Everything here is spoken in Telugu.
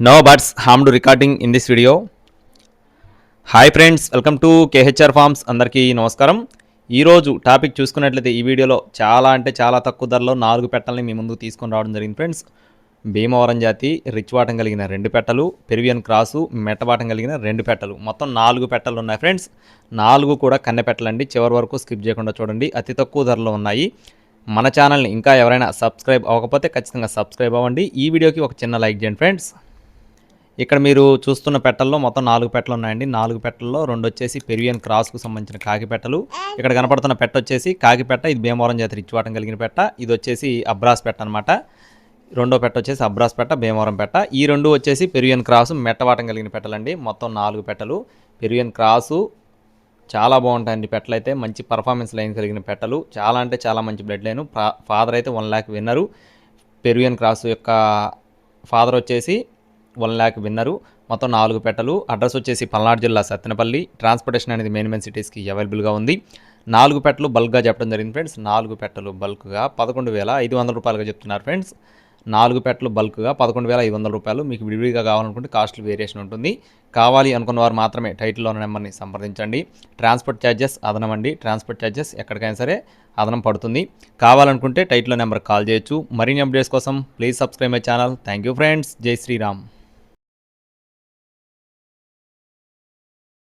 No birds harmed recording in this video hi friends welcome to KHR farms అందరికీ నమస్కారం ఈరోజు టాపిక్ చూసుకున్నట్లయితే ఈ వీడియోలో చాలా అంటే చాలా తక్కువ ధరలో నాలుగు పెట్టల్ని మీ ముందుకు తీసుకొని రావడం జరిగింది ఫ్రెండ్స్ భీమవరం జాతి రిచ్ వాటం కలిగిన రెండు పెట్టలు పెరివియన్ క్రాసు మెట్టవాటం కలిగిన రెండు పెట్టలు. మొత్తం నాలుగు పెట్టలు ఉన్నాయి ఫ్రెండ్స్ నాలుగు కూడా కన్నె పెట్టలండి. చివరి వరకు స్కిప్ చేయకుండా చూడండి. అతి తక్కువ ధరలో ఉన్నాయి. మన ఛానల్ని ఇంకా ఎవరైనా సబ్స్క్రైబ్ అవ్వకపోతే ఖచ్చితంగా సబ్స్క్రైబ్ అవ్వండి. ఈ వీడియోకి ఒక చిన్న లైక్ చేయండి ఫ్రెండ్స్ ఇక్కడ మీరు చూస్తున్న పెట్టల్లో మొత్తం నాలుగు పెట్టలు ఉన్నాయండి. నాలుగు పెట్టల్లో రెండు వచ్చేసి పెరివియన్ క్రాస్కు సంబంధించిన కాకి పెట్టలు. ఇక్కడ కనపడుతున్న పెట్ట వచ్చేసి కాకి పెట్ట ఇది భీమవరం జాతి రిచ్వాటం కలిగిన పెట్ట ఇది వచ్చేసి అబ్రాస్ పెట్ట అనమాట రెండో పెట్ట వచ్చేసి అబ్రాస్ పెట్ట భీమవరం పెట్ట. ఈ రెండు వచ్చేసి పెరివియన్ క్రాసు మెట్టవాటం కలిగిన పెట్టలండి. మొత్తం నాలుగు పెట్టలు. పెరివియన్ క్రాసు చాలా బాగుంటాయండి పెట్టలు అయితే మంచి పర్ఫార్మెన్స్ లైన్ కలిగిన పెట్టలు. చాలా అంటే చాలా మంచి బ్లడ్ లైన్. ఫాదర్ అయితే one lakh winner. Peruvian cross యొక్క ఫాదర్ వచ్చేసి వన్ ల్యాక్ విన్నరు. మొత్తం నాలుగు పెట్టలు. అడ్రస్ వచ్చేసి పల్నాడు జిల్లా సత్తెనపల్లి. ట్రాన్స్పోర్టేషన్ అనేది మెయిన్ మెయిన్ సిటీస్కి అవైలబుల్గా ఉంది. నాలుగు పెట్టలు బల్క్గా చెప్పడం జరిగింది ఫ్రెండ్స్. నాలుగు పెట్టలు బల్క్గా పదకొండు వేల ఐదు వందల రూపాయలుగా చెప్తున్నారు ఫ్రెండ్స్. నాలుగు పెట్టలు బల్క్గా పదకొండు వేల ఐదు వందల రూపాయలు మీకు విడివిడిగా కావాలనుకుంటే కాస్ట్లు వేరియేషన్ ఉంటుంది. కావాలి అనుకున్న వారు మాత్రమే టైటిల్లో ఉన్న నెంబర్ని సంప్రదించండి. ట్రాన్స్పోర్ట్ ఛార్జెస్ అదనం అండి. ట్రాన్స్పోర్ట్ ఛార్జెస్ ఎక్కడికైనా సరే అదనం పడుతుంది. కావాలనుకుంటే టైటిల్లో నెంబర్ కాల్ చేయొచ్చు. మరిన్ని అప్డేట్స్ కోసం please subscribe my channel. Thank you friends. జై శ్రీరామ్.